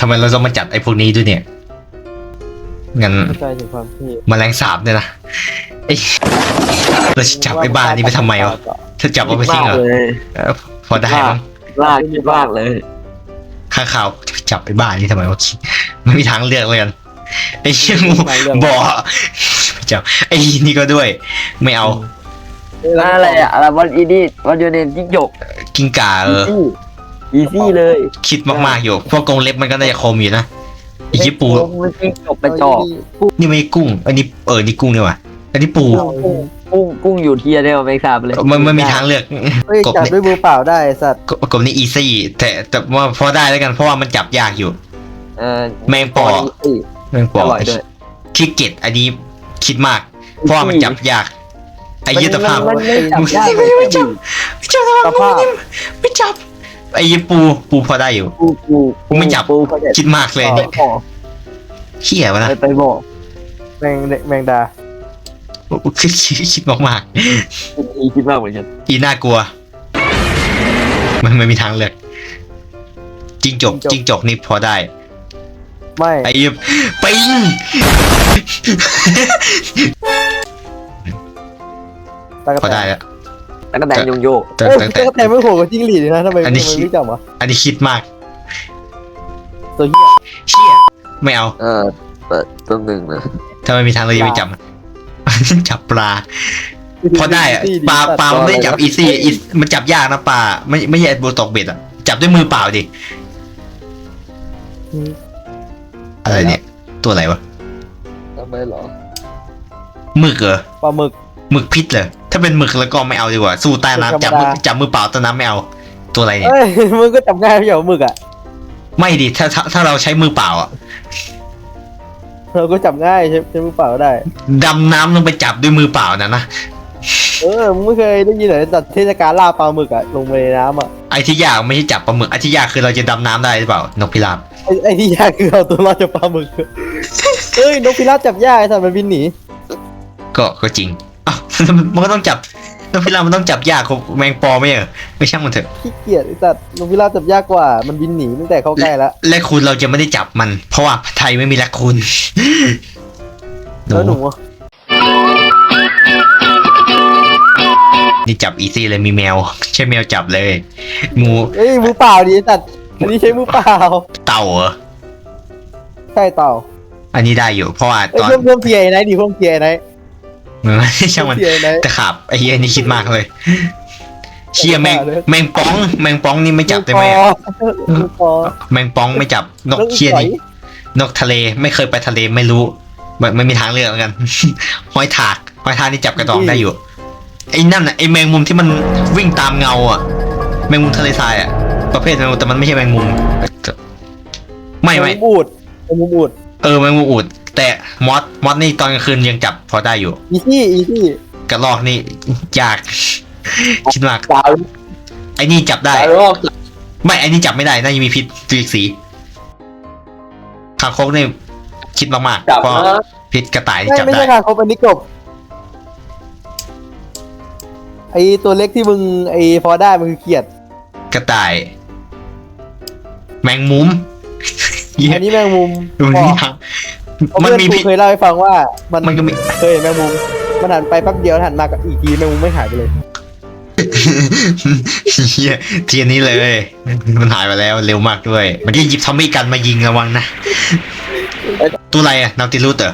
ทำไมเราต้องมาจัดไอ้พวกนี้ด้วยเนี่ย งั้นเข้าใจถึงความที่แมลงสาบเนี่ยนะไอ้เราจะจับไอ้บ้านี่ไปทำไมวะถ้าจับเอาไปทิ้งเหรอเลยเออพอได้มั้งลากคิดมากเลยข้างข่าวจะไปจับไอ้บ้านี่ทำไมวะไม่มีทางเลือกเลยกันไอ้เชี่ยงูบอกไปจับไอ้นี่ก็ด้วย ไม่เอา อะไรอะอะไรวันอีดี้วันยูเนนจิ้งจกกิ้งก่าเออ อีซี่เลยคิดมากๆอยู่ พวกกรงเล็บมันก็น่าจะคมอยู่นะไอ้ญี่ปูมันจิ้งจกกระจอกนี่ไม่กุ้ง อันนี้เออนี่กุ้งนี่หว่ะอันนี้ปูกุ้งกุ้งอยู่เทียได้มาไม่ทราบเลย มันมันมีทางเลือกเฮ้ยกบจับเนี่ยด้วยมือเปล่าได้ไอ้สัตว์กบกบนี่อีซี่แต่แต่ว่าพอได้แล้วกันเพราะว่ามันจับยากอยู่ เออแมงปออีซี่แมงปออร่อยด้วยคิดเก็ตอันนี้คิดมาก เพราะว่ามันจับยากไอ้ยุทธภาพมันไม่จับยากไม่ไม่จับไม่จับสภาพไม่จับ ไอ้ยี่ปูปูพอได้อยู่ ปูปูไม่จับ ปูเขาจะคิดมากเลยนี่บอกเขี้ยวะนะไปไปบอกแมงแมงดาคิดคิดคิดมากอีคิดมากเหมือนกันๆอีน่ากลัว มันไม่มีทางเลือกจิ้งจกจิ้งจกนี่พอได้ ไม่ไอ้ยิบปิงตากระพอแตได้นแล้ว แล้วก็แดงโยงโยกแต่เอ้ยแต่ตากระแตนไม่โหดกับจิ้งหรีดเลยนะทำไมอัทำนไมนี้ ไม่จับวะอันนี้คิดมากตัวเหี้ยเชี่ยไม่เอาเออเปิดตัวหนึ่งนะถ้าไม่มีทางเลยจะไม่จับมัน จับปลา พอได้อะปลาปลามันไม่ได้จับอีซี่อีมันจับยากนะปลาไม่ไม่ใช่โบตกเบ็ดอะจับด้วยมือเปล่าดิอะไรเนี่ย ตัวอะไรวะทำไมหรอหมึกเหรอปลาหมึกหมึกพิษเหรอ ถ้าเป็นหมึกแล้วก็ไม่เอาดีกว่า สู้ใต้น้ำจับมือธรรมดาจับมือเปล่าใต้น้ำไม่เอา ตัวอะไรเนี่ย เอ้ยมึงก็จับง่ายไม่ใช่เหรอหมึกอะไม่ดิถ้าถ้าถ้าเราใช้มือเปล่าอะเราก็จับง่ายใช้ใช้มือเปล่าก็ได้ ดำน้ำลงไปจับด้วยมือเปล่านะนะ เออมึงไม่เคยได้ยินเหรอจัดเทศกาลล่าปลาหมึกอะลงไปในน้ำอะไอ้ที่ยากไม่ใช่จับปลาหมึกไอ้ที่ยากคือเราจะดำน้ำได้หรือเปล่านกพิราบไอ้ไอ้ที่ยากคือเอาตัวรอดจากปลาหมึกเอ้ยนกพิราบจับยากไอ้สัตว์มันบินหนีก็ก็จริง อ้าวมันก็ต้องจับนกพิราบมันต้องจับยากกว่าแมงปอไม่เหรอไม่ช่างมันเถอะ ขี้เกียจไอ้สัตว์นกพิราบจับยากกว่า มันบินหนีตั้งแต่เข้าใกล้แล้ว และคุณเราจะไม่ได้จับมัน เพราะว่าไทยไม่มีและคุณหนูแล้วหนูอะนี่จับอีซี่เลยมีแมว ใช่แมวจับเลยงูเอ้ยมือเปล่าดิไอ้สัตว์อันนี้ใช้มือเปล่า เต่าเหรอใช่เต่า อันนี้ได้อยู่ เพราะว่าเอ้ยตอน เพิ่มเพิ่มเทียร์ไอ้ไหนดิเพิ่มเทียร์ไอ้ไหน ช่างมันเทียร์ไอ้ไหนตะขาบไอ้เหี้ยนี่คิดมากเลยเชี่ยแมงตะขาบเลย แมงป้อง แมงป้องนี่ไม่จับได้ไหมอะมือปอแมงป้องไม่จับนกเชี่ยนี่นกทะเลไม่เคยไปทะเลไม่รู้ไม่ไม่มีทางเลือกเหมือนกันหอยถากหอยทากนี่จับกระดองได้อยู่ไอ้นั่นน่ะไอ้แมงมุมที่มันวิ่งตามเงาอะ แมงมุมทะเลทรายอะประเภทแมงมุมแต่มันไม่ใช่แมงมุม ไม่ไม่มุมอูดเป็นมุมอูดเออแมงมุมอูด แต่มอสมอสนี่ตอนกลางคืนยังจับพอได้อยู่ อีซี่อีซี่กระรอกนี่ยาก คิดมากดาวไอ้นี่จับได้ ดาวโลกไม่ไอ้นี่จับไม่ได้น่าจะมีพิษตีสีคางคกนี่คิดมากๆจับเพราะนะพิษกระต่ายนี่ไม่จับไม่ได้ ใช่ค่ะเขาเป็นนิกบไอตัวเล็กที่มึงไอพอได้มันคือเขียดกระต่าย แมงมุมเหี้ยอันนี้แมงมุมมันพอมีทาง เพราะมันเพื่อนมีกูพิษเคยเล่าให้ฟังว่า มันมันก็มี เคยเห็นแมงมุมมันหันไปแป๊บเดียวหันมาก็อีกทีแมงมุมไม่หายไปเลย เฮียทีนี้เลย มันหายไปแล้วเร็วมากด้วย มันจะหยิบทอมมี่กันมายิงระวังนะ ตัวอะไรอะนาติลุสเหรอ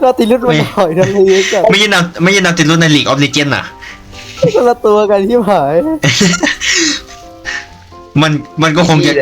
เราติดลุดมาหน่อยทำไมเยอะจังไม่ใช่นาไม่ใช่นาติลุสในลีกออฟเลเจนด์อะคนละตัวกันที่หายมันมันก็คงจะ